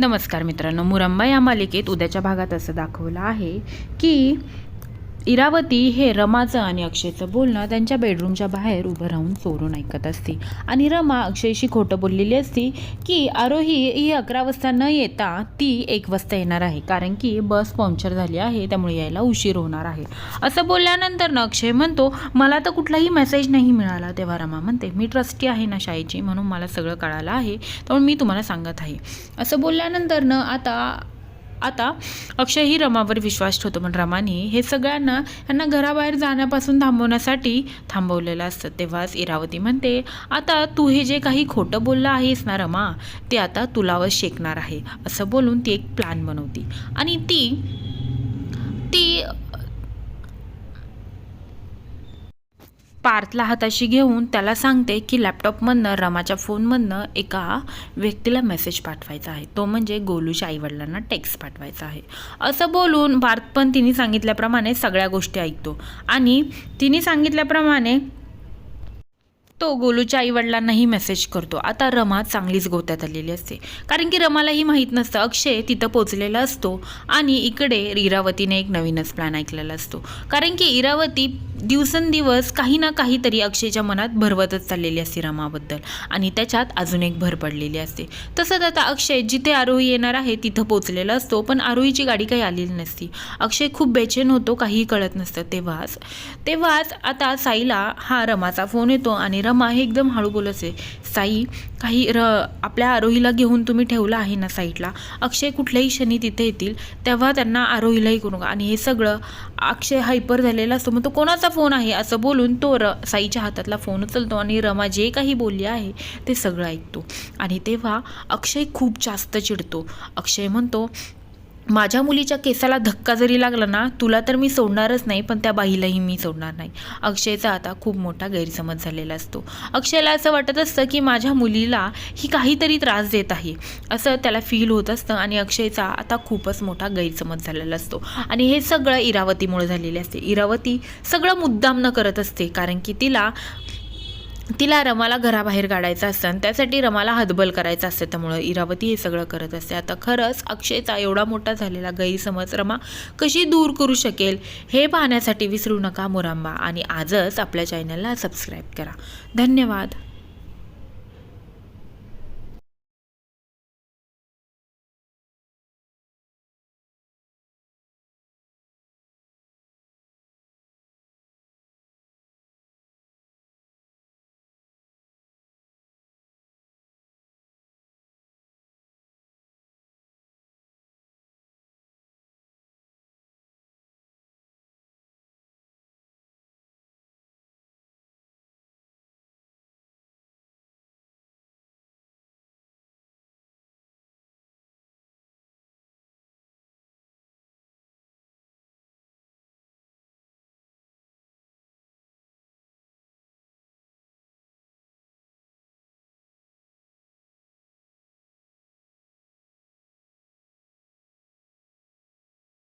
नमस्कार मित्रांनो मुरंबा या मालिकेत उद्याच्या भागात असं दाखवलं आहे की इरावती हे रमाचं आणि अक्षयचं बोलणं त्यांच्या बेडरूमच्या बाहेर उभं राहून चोरून ऐकत असते. आणि रमा अक्षयशी खोटं बोललेली असती की आरोही ही अकरा वाजता न येता ती एक वाजता येणार आहे. कारण की बस पंक्चर झाली आहे त्यामुळे यायला उशीर होणार आहे. असं बोलल्यानंतर ना अक्षय म्हणतो मला तर कुठलाही मेसेज नाही मिळाला. तेव्हा रमा म्हणते मी ट्रस्टी आहे ना शाळेची म्हणून मला सगळं कळालं आहे त्यामुळे मी तुम्हाला सांगत आहे. असं बोलल्यानंतर न आता आता अक्षयही रमावर विश्वास ठेवतो पण रमाने हे सगळ्यांना यांना घराबाहेर जाण्यापासून थांबवण्यासाठी थांबवलेलं असतं. तेव्हाच इरावती म्हणते आता तू हे जे काही खोटं बोललं आहेस ना रमा ते आता तुलावर शेकणार आहे. असं बोलून ती एक प्लॅन बनवती. आणि ती ती पार्थला हाताशी घेऊन त्याला सांगते की लॅपटॉपमधनं रमाच्या फोनमधनं एका व्यक्तीला मेसेज पाठवायचा आहे. तो म्हणजे गोलूच्या आईवडिलांना टेक्स्ट पाठवायचा आहे. असं बोलून पार्थ पण तिने सांगितल्याप्रमाणे सगळ्या गोष्टी ऐकतो. आणि तिने सांगितल्याप्रमाणे तो गोलूच्या आईवडिलांनाही मेसेज करतो. आता रमा चांगलीच गोत्यात आलेली असते. कारण की रमालाही माहीत नसतं. अक्षय तिथं पोचलेला असतो आणि इकडे इरावतीने एक नवीनच प्लॅन ऐकलेला असतो. कारण की इरावती दिवसेंदिवस काही ना काहीतरी अक्षयच्या मनात भरवतच चाललेली असते रमाबद्दल. आणि त्याच्यात अजून एक भर पडलेली असते. तसंच आता अक्षय जिथे आरोही येणार आहे तिथं पोचलेला असतो. पण आरोहीची गाडी काही आलेली नसती. अक्षय खूप बेचैन होतो. काहीही कळत नसतं. तेव्हाच तेव्हाच आता साईला हा रमाचा फोन येतो आणि रमा हे एकदम हळू बोलत आहे. साई काही र आपल्या आरोहीला घेऊन तुम्ही ठेवलं आहे ना साईडला अक्षय कुठल्याही क्षणी तिथे येतील तेव्हा त्यांना आरोहीलाही करू नका. आणि हे सगळं अक्षय हायपर झालेला असतो मग तो कोणाचा फोन आहे? असं बोलून तो र साईच्या हातातला फोन उचलतो आणि रमा जे काही बोलली आहे ते सगळं ऐकतो. आणि तेव्हा अक्षय खूप जास्त चिडतो. अक्षय म्हणतो माझ्या मुलीच्या केसाला धक्का जरी लागला ना तुला तर मी सोडणारच नाही पण त्या बाईलाही मी सोडणार नाही. अक्षयचा आता खूप मोठा गैरसमज झालेला असतो. अक्षयला असं वाटत असतं की माझ्या मुलीला ही काहीतरी त्रास देत आहे. असं त्याला फील होत असतं आणि अक्षयचा आता खूपच मोठा गैरसमज झालेला असतो. आणि हे सगळं इरावतीमुळे झालेले असते. इरावती सगळं मुद्दाम न करत असते कारण की तिला तिला रमाला घराबाहेर काढायचं असतं आणि त्यासाठी रमाला हतबल करायचं असतं. त्यामुळं इरावती हे सगळं करत असते. आता खरंच अक्षयचा एवढा मोठा झालेला गैरसमज रमा कशी दूर करू शकेल हे पाहण्यासाठी विसरू नका मुरांबा. आणि आजच आपल्या चॅनलला सबस्क्राईब करा. धन्यवाद.